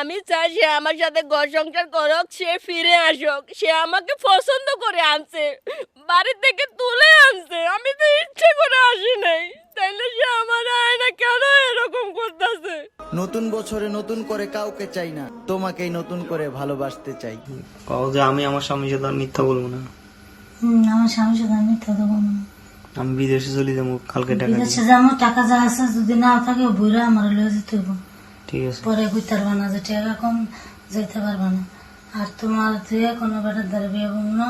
আমি চাই সে আমার সাথে ঘর সংসার করুক সে ফিরে আসুক। সে আমাকে পছন্দ করে আনছে বাড়ি থেকে তুলে আনছে। আমি তো ইচ্ছে করে আসি নাই। তাইলে সে আমার আয়না কেন এরকম করতেছে? নতুন বছরে নতুন করে কাউকে চাই না তোমাকেই নতুন করে ভালোবাসতে চাই। কও যে আমি আমার স্বামীর সাথে আর মিথ্যা বলব না। আমার স্বামীর সাথে আমি মিথ্যা দেবো না। আমি বিদেশে চলে যাব কালকে টাকা বিদেশে যাব। টাকা যা আছে যদি না থাকে বইরা আমার লয়ে যেতে ঠিক আছে। পরে বুঝতে পারবা না যে টাকা কম যেতে পারবা না। আর তোমার তুই কোনো বেটার দ্বারা বিয়ে করব না।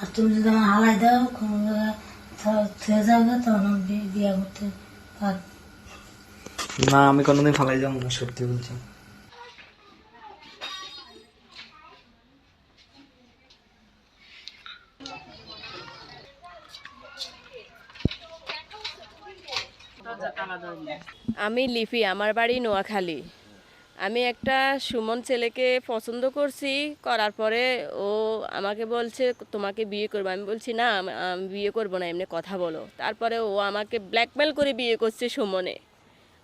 আর তুমি যদি আমার হালাই দাও কোনো জায়গায় থুয়ে যাও তখন বিয়ে করতে পার না আমি কোনোদিন ফালাই যাব না সত্যি বলছি। আমি লিপি, আমার বাড়ি নোয়াখালী। আমি একটা সুমন ছেলেকে পছন্দ করছি, করার পরে ও আমাকে বলছে, তোমাকে বিয়ে করব। আমি বলছি, না, আমি বিয়ে করব না, এমনি কথা বলো। তারপরে ও আমাকে ব্ল্যাকমেল করে বিয়ে করছে সুমনে।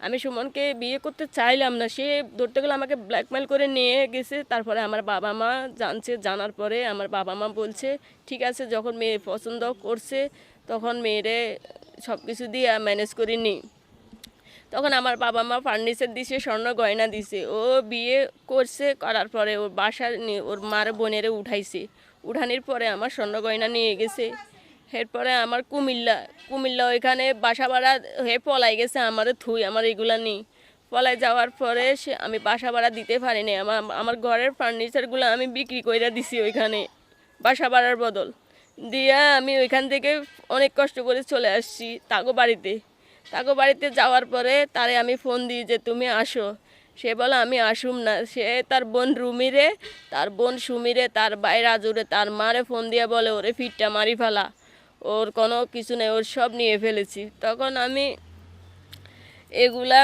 আমি সুমনকে বিয়ে করতে চাইলাম না, সে ধরতে গেলে আমাকে ব্ল্যাকমেল করে নিয়ে গেছে। তারপরে আমার বাবা মা জানছে, জানার পরে আমার বাবা মা বলছে, ঠিক আছে, যখন মেয়ে পছন্দ করছে, তখন মেয়েরে সব কিছু দিয়ে ম্যানেজ করে নিই তখন আমার বাবা মা ফার্নিচার দিছে স্বর্ণ গয়না দিছে। ও বিয়ে করছে, করার পরে ওর বাসা নিয়ে ওর মার বোনেরে উঠাইছে। উঠানির পরে আমার স্বর্ণ গয়না নিয়ে গেছে। এরপরে আমার কুমিল্লা কুমিল্লা ওইখানে বাসা ভাড়া হয়ে পলাই গেছে আমার থুই, আমার এগুলা নেই। পলাই যাওয়ার পরে সে, আমি বাসা ভাড়া দিতে পারিনি। আমার আমার ঘরের ফার্নিচারগুলো আমি বিক্রি করে দিছি ওইখানে। বাসা ভাড়ার বদল। দিয়া আমি ওইখান থেকে অনেক কষ্ট করে চলে আসছি তাগো বাড়িতে। তাকে বাড়িতে যাওয়ার পরে তারে আমি ফোন দিই যে, তুমি আসো। সে বলে, আমি আসুম না। সে তার বোন রুমিরে, তার বোন সুমিরে, তার বাইরে আজুরে তার মারে ফোন দিয়ে বলে, ওরে ফিটটা মারি ফেলা। ওর কোনো কিছু নেই, ওর সব নিয়ে ফেলেছি। তখন আমি এগুলা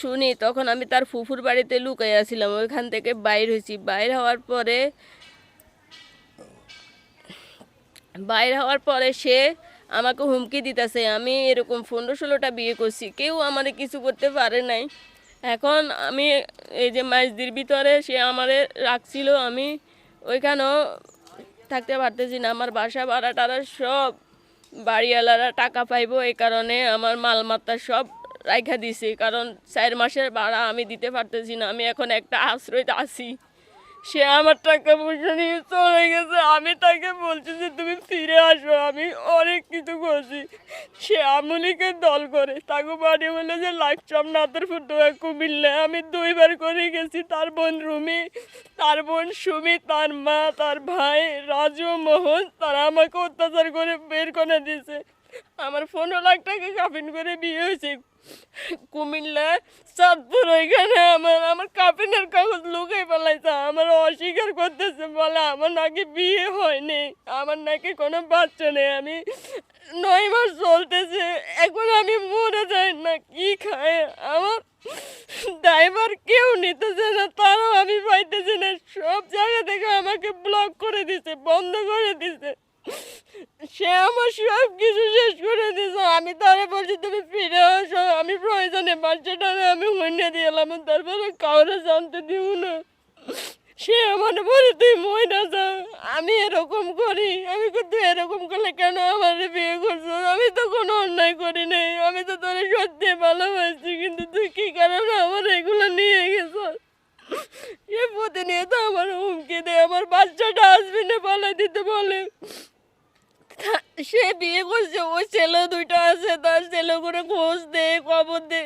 শুনি, তখন আমি তার ফুফুর বাড়িতে লুকাই আসছিলাম ওইখান থেকে বাইর হয়েছি। বাইর হওয়ার পরে বাইর হওয়ার পরে সে আমাকে হুমকি দিতেছে, আমি এরকম পনেরো ষোলোটা বিয়ে করছি, কেউ আমাদের কিছু করতে পারে নাই। এখন আমি এই যে মাইজদির ভিতরে সে আমারে রাখছিল, আমি ওইখানেও থাকতে পারতেছি না। আমার বাসা ভাড়া টাড়া সব বাড়িওয়ালারা টাকা পাইবো, এই কারণে আমার মালমাত্রা সব রাইখা দিছে। কারণ চার মাসের ভাড়া আমি দিতে পারতেছি না, আমি এখন একটা আশ্রয়তে আছি। সে আমার টাকা পয়সা নিয়ে চলে গেছে। আমি তাকে বলছি যে, তুমি ফিরে আসো, আমি অনেক কিছু করছি। সে আমলিকে দল করে। তাকে বাড়ি বলে যে লাকচাম নাতের ফুটো কুমিল্লে। আমি দুইবার করে গেছি, তার বোন রুমি, তার বোন সুমি, তার মা, তার ভাই, রাজু, মোহন, তারা আমাকে অত্যাচার করে বের করে দিয়েছে। আমার পনেরো লাখ টাকা কাবিন করে বিয়ে হয়েছে। কুমিল্লা, চাঁদপুর, ওইখানে আমার আমার কাপিনের কাগজ লুকাই ফেলাইছে। আমার অস্বীকার করতেছে, বলে আমার নাকি বিয়ে হয়নি। আমার নাকি কোনো বাচ্চা নেই। আমি নয় মাস চলতেছে, এখন আমি মরে যাই না, কি খায়? আমার ড্রাইভার কেউ নিতেছে না, তারও আমি পাইতেছি না। সব জায়গা থেকে আমাকে ব্লক করে দিছে, বন্ধ করে দিছে। সে আমার সব কিছু শেষ করে দিয়েছে। আমি তারে বলছি, তুমি ফিরে আসো। আমি প্রয়োজনে বাচ্চাটা আমি হইনে দিলাম তারপরে কাউরে জানতে দিব না। সে আমার বলে, তুই মইনা যা। আমি এরকম করি। আমি কিন্তু এরকম করলে কেন আমার বিয়ে করছ? আমি তো কোনো অন্যায় করি নাই। আমি তো তোর সত্যি ভালোবাসছি কিন্তু তুই কি কারণে আমার এগুলো নিয়ে গেছ? এ প্রতিনিয়ত আমার হুমকি দেয়। আমার বাচ্চাটা হাজবেন্ডে পালাই দিতে বলে। সে বিয়ে করছে ওই ছেলে দুইটা আছে, তার ছেলে করে খোঁজ দে খবর দে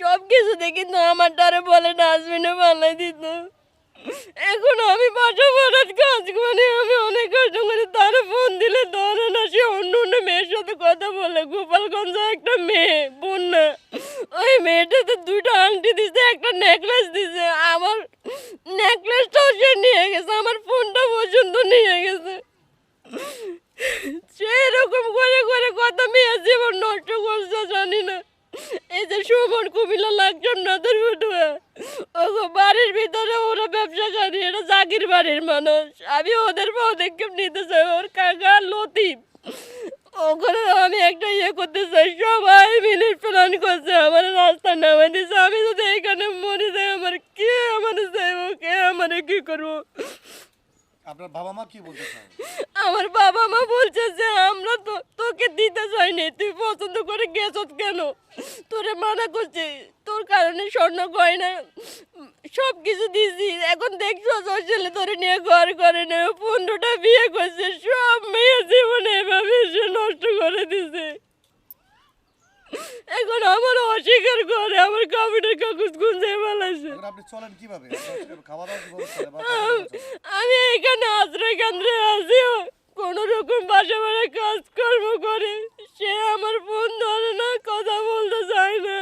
সব কিছু দে কিন্তু আমার দ্বারা বলে ডাস্টবিনে পালাই দিত। এখন আমি বাসা ভাড়ার কাজ করি, আমি অনেক কষ্ট করি, তারা ফোন দিলে ধরে না, সে অন্য অন্য মেয়ের সাথে কথা বলে। গোপালগঞ্জ একটা মেয়ে, বন্যা। ওই মেয়েটাতে দুইটা আংটি দিছে, একটা নেকলেস দিছে। আমার নেকলেসটাও সে নিয়ে গেছে, আমার ফোনটা পর্যন্ত নিয়ে গেছে। লাগজন নদের ফুটুয়া ওগো, বাড়ির ভিতরে ওরা ব্যবসা করি এটা জাগির বাড়ির মানুষ। আমি ওদের পদক্ষেপ নিতে চাই, ওর কাকা লতিফ। ওখানে আমি একটা ইয়ে করতে চাই, সবাই মিলে প্ল্যান করছে, আমার রাস্তা নামাই দিচ্ছে আমি যদি এখানে মরে যাই, আমার কে আমার চাইব কি করব? আপনার বাবা মা কি বলতে চায়? আমার বাবা মা বলছে যে, আমরা তো তোকে দিতে চাইনি, তুই পছন্দ করে গেছত কেন? তোরে মানা করছে, তোর কারণে স্বর্ণ গয়না সব কিছু দিছি। এখন দেখছ ওর ছেলে তোরে নিয়ে ঘর করে নেই পনেরোটা বিয়ে করছে, সব মেয়ে জীবনে এভাবে সে নষ্ট করে দিছে। এখন আমার অস্বীকার করে আমার কাবিনের কাগজ গুঞ্জে আপনি চলেন কীভাবে? খাওয়া দাওয়া কীভাবে চলে? আমি এখানে আশ্রয় কেন্দ্রে আছি। কোন রকম বাসা বাড়া কাজকর্ম করে সে আমার ফোন ধরে না কথা বলতে চায় না।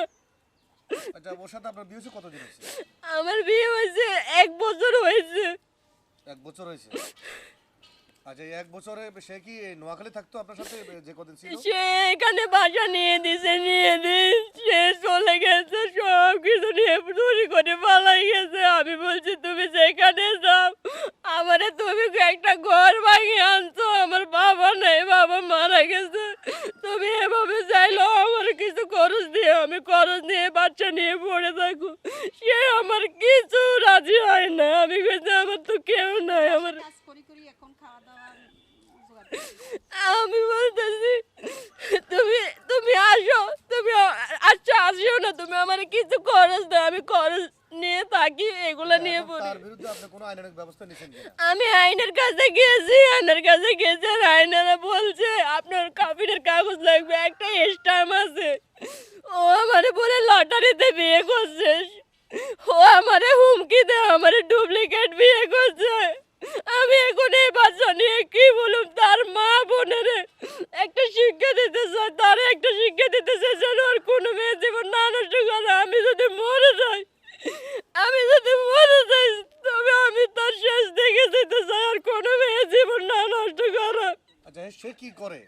আচ্ছা ওর সাথে আপনার বিয়ে হয়েছে কতদিন হয়েছে? আমার বিয়ে হয়েছে এক বছর হয়েছে। এক বছর হয়েছে? আচ্ছা বাসা নিয়ে নিয়ে দিয়ে চলে গেছে নিয়ে করে পালাই গেছে। আমি বলছি, তুমি যেখানে যাও, আমারে তুমি একটা ঘর ভাঙিয়ে আনছো, আমার বাবা নেই, বাবা মারা গেছে। তুমি এভাবে খরচ দিয়ে, আমি খরচ নিয়ে বাচ্চা নিয়ে পড়ে থাকব সে আমার কিছু রাজি হয় না আমি বলছি, আমার তো কেউ নাই, আমার। আমি বলতেছি, তুমি তুমি আসো, তুমি আচ্ছা আসিও না তুমি আমার কিছু খরচ দাও, আমি খরচ নিয়ে থাকি এগুলো নিয়ে পড়ি তার বিরুদ্ধে আপনি কোনো আইনানুগ ব্যবস্থা নিয়েছেন কিনা? আমি আইনের কাছে গেছি আইনের কাছে গেছি আর আইনারা বলছে আপনার কাবিনের কাগজ লাগবে একটা স্টাম্প আছে। ও আমারে বলে লটারিতে বিয়ে করছে ও আমারে হুমকি দেয় আমারে ডুপ্লিকেট বিয়ে করছে। আমি এখন এই বাচ্চা নিয়ে কি বলুম? তার মা বোনের একটা শিক্ষা দিতে চাই তার একটা শিক্ষা দিতে চাই যেন আর কোনো মেয়ে জীবন না নষ্ট করে আমি যদি মরে যাই আমি যদি মরে যাই তবে আমি তার শেষ দেখে যেতে চাই আর কোনো মেয়ে জীবন না নষ্ট করে আচ্ছা সে কি করে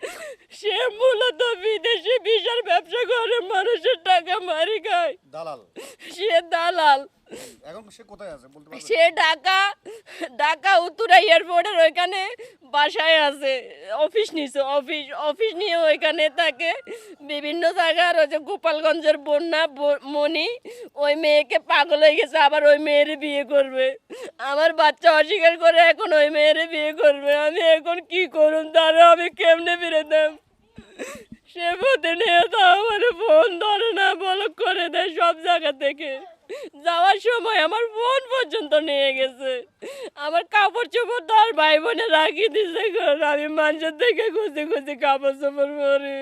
সে মূলত বিদেশি বিশাল ব্যবসা করে মানুষের টাকা মারি খায় দালাল সে দালাল এখন সে কোথায় আছে বলতে পারবেন? সে ঢাকা ঢাকা উত্তরা এয়ারপোর্টের ওইখানে বাসায় আছে, অফিস নিছে, অফিস অফিস নিয়ে ওইখানে থাকে। বিভিন্ন জায়গার ওই যে গোপালগঞ্জের বন্যা মণি, ওই মেয়েকে পাগল হয়ে গেছে, আবার ওই মেয়ের বিয়ে করবে। আমার বাচ্চা অস্বীকার করে এখন ওই মেয়ের বিয়ে করবে। আমি এখন কি করুন তারা আমি কেমনে ফিরে দেব? সে পথে নিয়ে প্রতিনিয়ত আমার ফোন ধরে না বলক করে দেয় সব জায়গা থেকে। যাওয়ার সময় আমার ফোন পর্যন্ত নিয়ে গেছে। আমার কাপড় চোপড় তার ভাই বোনে রাখি দিছে আমি মানুষের থেকে খুঁজে খুঁজে কাপড় চোপড় পরি।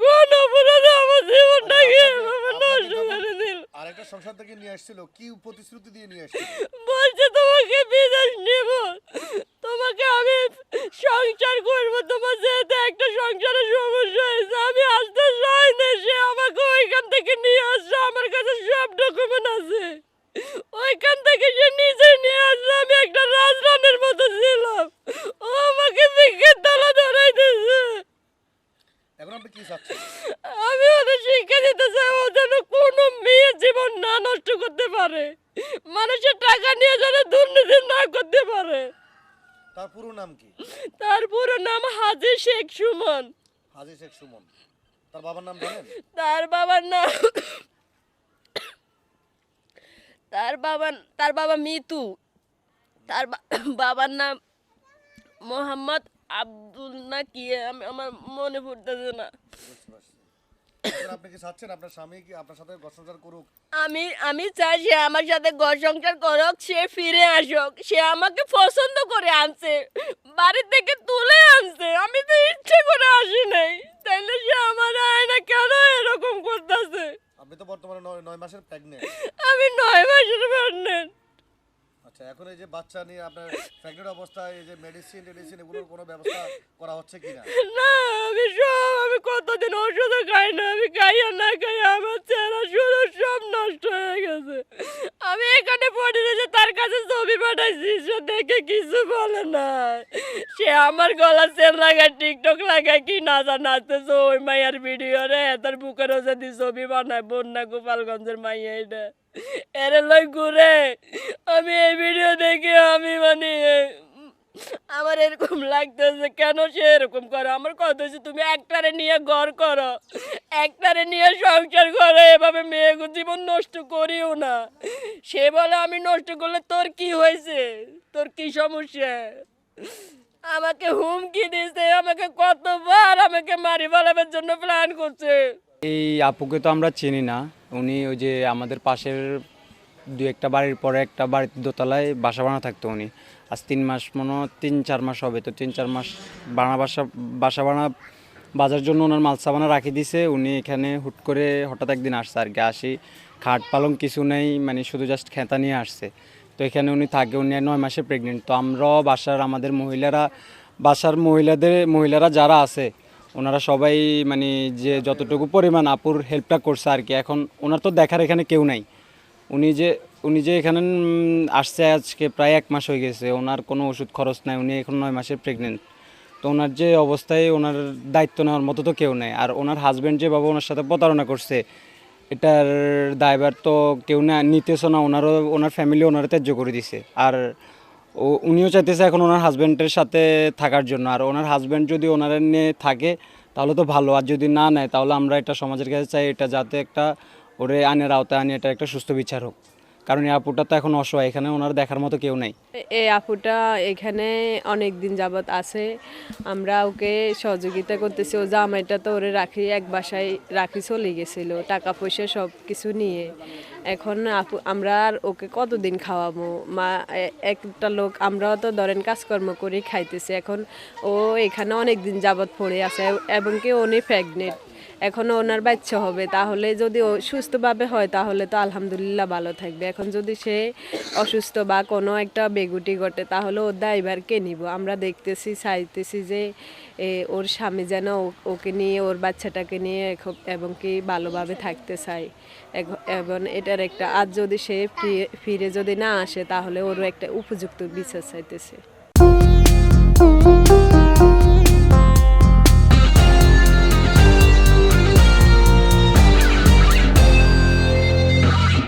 কোন অপরাধে আমার জীবনটাকে এভাবে নষ্ট করে দিল? আরেকটা সংসার থেকে নিয়ে আসছিল কি প্রতিশ্রুতি দিয়ে নিয়ে আসছিল বলছে তোমাকে বিদেশ নেব তোমাকে আমি সংসার করব তোমার যেহেতু একটা সংসারের সমস্যা হয়েছে আমি আসতে চাই না সে আমাকে ওইখান থেকে নিয়ে আসছে আমার কাছে সব ডকুমেন্ট আছে ওইখান থেকে সে নিজে নিয়ে আসছে আমি একটা রাজরানের মতো ছিলাম ও আমাকে বিজ্ঞান তালা ধরাই দিয়েছে এখন আপনি কি চাচ্ছেন আমি ওদের শিক্ষা দিতে চাই ও যেন কোনো মেয়ে জীবন না নষ্ট করতে পারে। মানুষের টাকা নিয়ে যেন দুর্নীতি না করতে পারে। তার পুরো নাম কি? তার পুরো নাম হাজি শেখ সুমন। হাজি শেখ সুমন। তার বাবার নাম জানেন? তার বাবার নাম তার বাবা তার বাবা মিতু। তার বাবার নাম মোহাম্মদ আব্দুল না কি আমি আমার মনে পড়তেছে না। বুঝতে পারছি। এখন আপনি কি চাচ্ছেন? আপনার স্বামী কি আপনার সাথে ঘর সংসার করুক? আমি আমি চাই সে আমার সাথে ঘর সংসার করুক সে ফিরে আসুক সে আমাকে পছন্দ করে আনছে বাড়ি থেকে তুলে আনছে। আমি তো ইচ্ছে করে আসি নাই। তাইলে সে আমার আয়না কেন এরকম করতেছে? আপনি তো বর্তমানে নয় মাসের প্রেগনেন্ট আমি নয় মাসের প্রেগনেন্ট আচ্ছা এখন এই যে বাচ্চা নিয়ে আপনার প্রেগনেন্ট অবস্থায় এই যে মেডিসিন টেডিসিন, এগুলোর কোনো ব্যবস্থা করা হচ্ছে কিনা? না, আমি সব আমি কতদিন ওষুধও খাই না, আমি খাই না খাই, আমার চেহারা শুরু সব নষ্ট হয়ে গেছে। আমি এখানে পড়ে রয়েছে, তার কাছে ছবি পাঠাইছি, সে দেখে কিছু বলে না সে আমার গলা সেল লাগায়, টিকটক লাগায়, কি নাচা নাচতেছে ওই মাইয়ার ভিডিও রে তার বুকের যদি ছবি বানায়, বন্যা গোপালগঞ্জের মাইয়া এটা। এর ঘুরে। আমি এই ভিডিও দেখে আমি মানে আমার এরকম লাগতেছে, কেন সে এরকম করো? আমার কথা হচ্ছে, তুমি একটারে নিয়ে ঘর করো। একটারে নিয়ে সংসার করো, এভাবে মেয়ে জীবন নষ্ট করিও না। সে বলে, আমি নষ্ট করলে তোর কি হয়েছে? তোর কি সমস্যা? আমাকে হুমকি দিছে, আমাকে কতবার আমাকে মারি ফেলাবার জন্য প্ল্যান করছে। এই আপুকে তো আমরা চিনি না। উনি ওই যে আমাদের পাশের দু একটা বাড়ির পরে একটা বাড়ির দোতলায় বাসা বানা থাকতো উনি। আজ তিন মাস মনে তিন, চার মাস হবে তো। তিন, চার মাস বানা বাসা বাসা বানা, বাজার জন্য ওনার মাল সাবানা রাখি দিছে। উনি এখানে হুট করে হঠাৎ একদিন আসছে আর কি। আসি, খাট পালং কিছু নেই মানে শুধু জাস্ট খেতা নিয়ে আসছে। তো এখানে উনি থাকে, উনি নয় মাসে প্রেগনেন্ট তো আমরাও বাসার আমাদের মহিলারা, বাসার মহিলাদের, মহিলারা যারা আছে ওনারা সবাই মানে যে যতটুকু পরিমাণ আপুর হেল্পটা করছে আর কি, এখন ওনার তো দেখার এখানে কেউ নাই। উনি যে উনি যে এখানে আসছে আজকে প্রায় এক মাস হয়ে গেছে, ওনার কোনো ওষুধ খরচ নাই, উনি এখন নয় মাসের প্রেগনেন্ট তো ওনার যে অবস্থায় ওনার দায়িত্ব নেওয়ার মতো তো কেউ নেই। আর ওনার হাজব্যান্ড যে যেভাবে ওনার সাথে প্রতারণা করছে, এটার দায়ভার তো কেউ না, নিতেছে না, ওনারও, ওনার ফ্যামিলি ওনারা ত্যায্য করে দিছে। আর ও, উনিও চাইতেছে এখন ওনার হাজব্যান্ডের সাথে থাকার জন্য। আর ওনার হাজব্যান্ড যদি ওনার নিয়ে থাকে, তাহলে তো ভালো। আর যদি না নেয়, তাহলে আমরা এটা সমাজের কাছে চাই এটা যাতে একটা ওরে আইনের আওতায় আনি এটা একটা সুস্থ বিচার হোক। কারণ এই আপুটা তো এখন অসহায়, এখানে ওনার দেখার মতো কেউ নেই। এই আপুটা এখানে অনেক দিন যাবত আছে, আমরা ওকে সহযোগিতা করতেছি, ও জামাইটা তো ওরে রাখি, এক বাসায় রাখি চলে গেছিল, টাকা পয়সা সব কিছু নিয়ে। এখন আপু, আমরা আর ওকে কতদিন খাওয়াবো? মা একটা লোক, আমরাও তো ধরেন কাজকর্ম করে, খাইতেছি। এখন ও এখানে অনেক দিন যাবত পড়ে আছে, এবং কি উনি প্রেগনেন্ট এখন ওনার বাচ্চা হবে, তাহলে যদি সুস্থভাবে হয়, তাহলে তো আলহামদুলিল্লাহ ভালো থাকবে। এখন যদি সে অসুস্থ বা কোনো একটা বেগুটি ঘটে, তাহলে ওর দায়ভার কে নিব? আমরা দেখতেছি, চাইতেছি যে ওর স্বামী যেন ওকে নিয়ে, ওর বাচ্চাটাকে নিয়ে এবং কি ভালোভাবে থাকতে চায়। এবং এটার একটা আজ যদি সে ফিরে যদি না আসে, তাহলে ওরও একটা উপযুক্ত বিচার চাইতেছে।